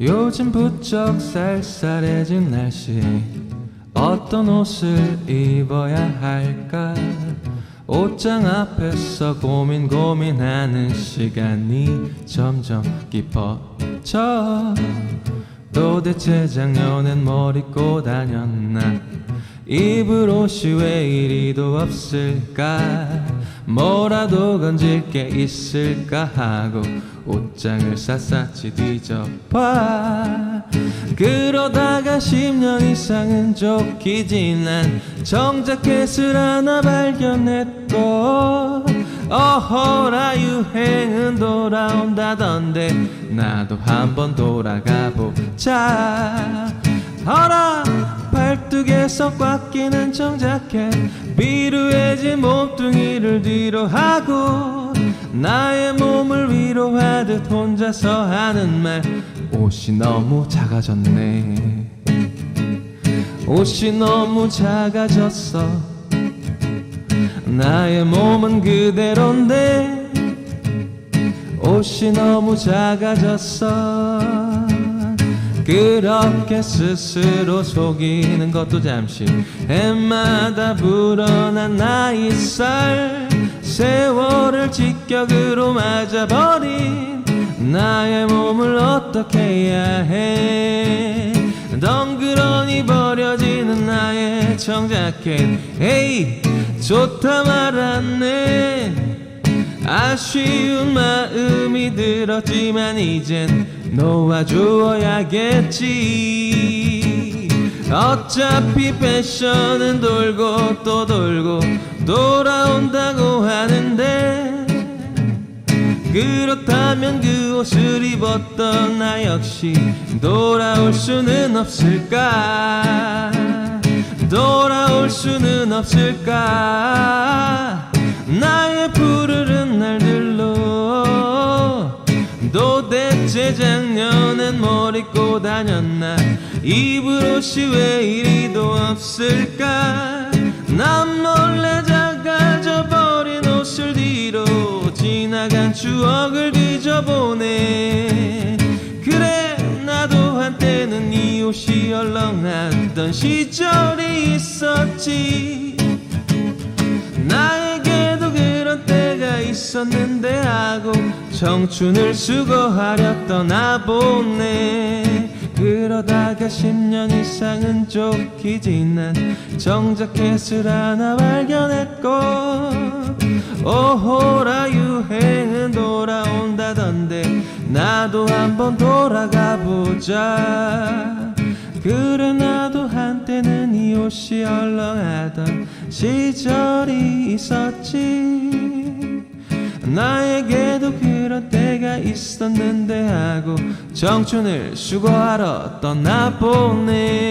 요즘 부쩍 쌀쌀해진 날씨. 어떤 옷을 입어야 할까? 옷장 앞에서 고민 고민하는 시간이 점점 깊어져. 도대체 작년엔 뭘 입고 다녔나 입을 옷이 왜 이리도 없을까? 뭐라도 건질 게 있을까 하고 옷장을 샅샅이 뒤져봐. 그러다가 10년 이상은 좋게 지난 정자켓을 하나 발견했고 어허라 유행은 돌아온다던데 나도 한번 돌아가 보자. 어라 팔뚝에서 꽉 끼는 정자켓 비루해진 몸뚱이를 뒤로 하고 나의 몸을 위로하듯 혼자서 하는 말. 옷이 너무 작아졌네. 옷이 너무 작아졌어. 나의 몸은 그대로인데 옷이 너무 작아졌어 그렇게 스스로 속이는 것도 잠시. 해마다 불어난 나이 살 세월을 직격으로 맞아버린 나의 몸을 어떻게 해야 해? 덩그러니 버려지는 나의 청자켓. 에이 좋다 말았네. 아쉬운 마음이 들었지만 이젠 놓아주어야겠지. 어차피 패션은 돌고 또 돌고 돌아온다고 하는데 그렇다면 그 옷을 입었던 나 역시 돌아올 수는 없을까? 돌아올 수는 없을까 작년엔 뭘 입고 다녔나? 입을 옷이 왜 이리도 없을까? 난 몰래 작아져 버린 옷을 뒤로 지나간 추억을 뒤져보네. 그래 나도 한때는 이 옷이 얼렁했던 시절이 있었지 있었는데 하고 청춘을 수고하려 떠나보네. 그러다가 10년 이상은 좋게 지난 정자켓을 하나 발견했고 오호라 유행은 돌아온다던데 나도 한번 돌아가 보자. 그래 나도 한때는 이 옷이 얼렁하던 시절이 있었지 나에게도 그런 때가 있었는데 하고 청춘을 수고하러 떠나보네